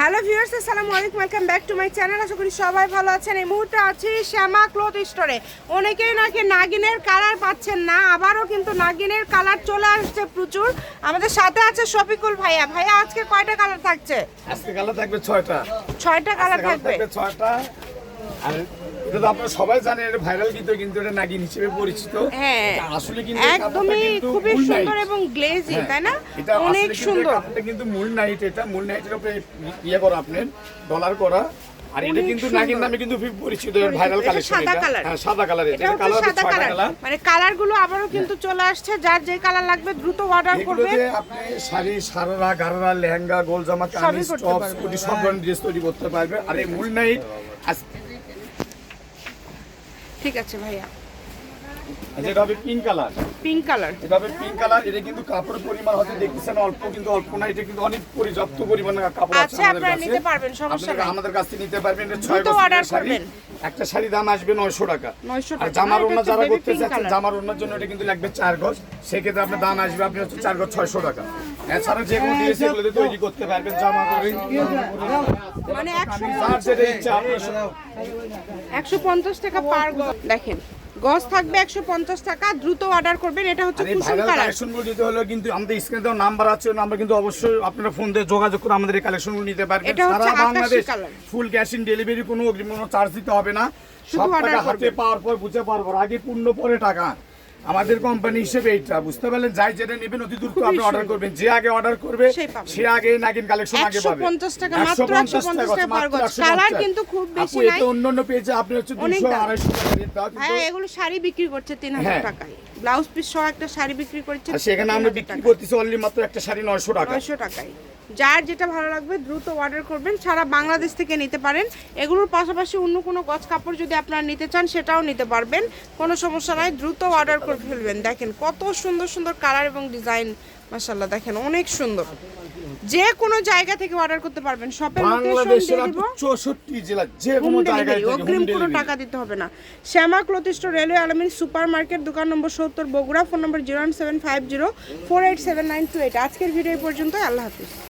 Hello viewers আসসালামু আলাইকুম welcome back to my channel. আশা করি সবাই ভালো আছেন। এই মুহূর্তে আছি শ্যামা ক্লথ স্টোরে। অনেকেই নাকি নাগিনের কালার পাচ্ছেন না আবারও কিন্তু নাগিনের কালার চলে আসছে প্রচুর। আমাদের সাথে আছে শফিকুল ভাইয়া। ভাইয়া আজকে কয়টা কালার থাকছে? আজকে কালার থাকবে ছয়টা। ছয়টা কালার থাকবে। থাকবে ছয়টা। আর এটা তো আপনারা সবাই জানেন এটা ভাইরাল গীত কিন্তু এটা নাগিন হিসেবে পরিচিত। হ্যাঁ আসলে কিন্তু একদমই খুবই সুন্দর এবং গ্লেজি হ্যাঁ, তাই না? এটা অনেক সুন্দর। কিন্তু মূল নাইট এটা মূল নাইটের উপরে ইয়ে করা আপনার ডলার করা। আর এটা কিন্তু নাগিন নামে কিন্তু পরিচিত। ভাইরাল কালেকশন সাদা কালার। হ্যাঁ সাদা কালার এটা কালার সাদা কালার কালার মানে কালারগুলো আবারও কিন্তু চলে আসছে যার যে কালার লাগবে দ্রুত অর্ডার করবেন আপনি শাড়ি সারারা গারারা লেহেঙ্গা গোল জামা কামিজ টপ পারবেন। সব ধরনের ড্রেস তৈরি করতে পারবে। আর এই মূল নাইট ঠিক আছে ভাইয়া। যেটা হবে পিঙ্ক কালার পিঙ্ক কালার এটা হবে পিঙ্ক কালার এটা কিন্তু কাপড়ের পরিমাণ হয়তো দেখতেছেন অল্প কিন্তু অল্প না এটা কিন্তু অনেক পর্যাপ্ত পরিমাণে কাপড় আছে আচ্ছা, আপনারা নিতে পারবেন, সমস্যা আপনারা আমাদের কাছ থেকে নিতে পারবেন এটা করবেন। একটা শাড়ি দাম আসবে নয়শো টাকা। 900 আর টাকা। জামার আর এটা ওড়না হচ্ছে যারা baby করতে চাচ্ছেন জামার ওড়নার জন্য এটা কিন্তু লাগবে চার গজ। সেক্ষেত্রে আপনার দাম আসবে আপনি হচ্ছে চার গজ ছয়শো টাকা। এছাড়া যে কোনো দিয়ে সেগুলোতে তৈরি করতে পারবেন জামা করে মানে একশো পঞ্চাশ টাকা। পার দেখেন গজ থাকবে একশো পঞ্চাশ টাকা দ্রুত অর্ডার করবেন এটা হচ্ছে কুসুম কালার কালেকশনগুলো হলে কিন্তু আমাদের স্ক্রিনে দেওয়া নাম্বার আছে নাম্বার কিন্তু অবশ্যই আপনারা ফোন দিয়ে যোগাযোগ করে আমাদের এই কালেকশনগুলো নিতে পারবেন। সারা Bangladesh full cash in delivery কোনো অগ্রিম কোনো চার্জ দিতে হবে না। শুধু সব টাকা হাতে পাওয়ার পর বুঝে পারব আগে পূর্ণ পরে টাকা। আমাদের কোম্পানি হিসেবে এইটা বুঝতে পারলেন যাই যেটা নেবেন অতি দ্রুত আপনি অর্ডার করবেন যে আগে অর্ডার করবে সে আগে নাগিন কালেকশন আগে পাবে 150 টাকা, মাত্র 150 টাকা পার গজ। কালার কিন্তু খুব বেশি নাই। আপু এটা অন্য পেজে আপনি হচ্ছে অনেক দুশো দাম। আড়াইশো টাকা রেট দাও হ্যাঁ এগুলো শাড়ি বিক্রি করছে তিন হাজার হ্যাঁ। টাকায় ব্লাউজ পিস সহ একটা শাড়ি বিক্রি করছে আর সেখানে আমরা বিক্রি করতেছি অনলি মাত্র একটা শাড়ি নয়শো টাকা নয়শো টাকায়। যার যেটা ভালো লাগবে দ্রুত অর্ডার করবেন সারা বাংলাদেশ থেকে নিতে পারেন। এগুলোর পাশাপাশি অন্য কোনো গছ কাপড় যদি আপনারা নিতে চান সেটাও নিতে পারবেন। কোনো সমস্যা নাই দ্রুত অর্ডার করে ফেলবেন। দেখেন কত সুন্দর সুন্দর কালার এবং ডিজাইন মাসাল্লাহ দেখেন অনেক সুন্দর। যে কোনো জায়গা থেকে অর্ডার করতে পারবেন। শপের লোকেশন বাংলাদেশের দিয়ে দিব। চৌষট্টি জেলা যে কোনো জায়গা থেকে অগ্রিম কোনো টাকা দিতে হবে না। Shyama clothist railway Almin super market দোকান নম্বর সত্তর Bogura phone number zero seven five zero four eight seven nine two eight. আজকের ভিডিও পর্যন্ত আল্লাহ হাফিজ।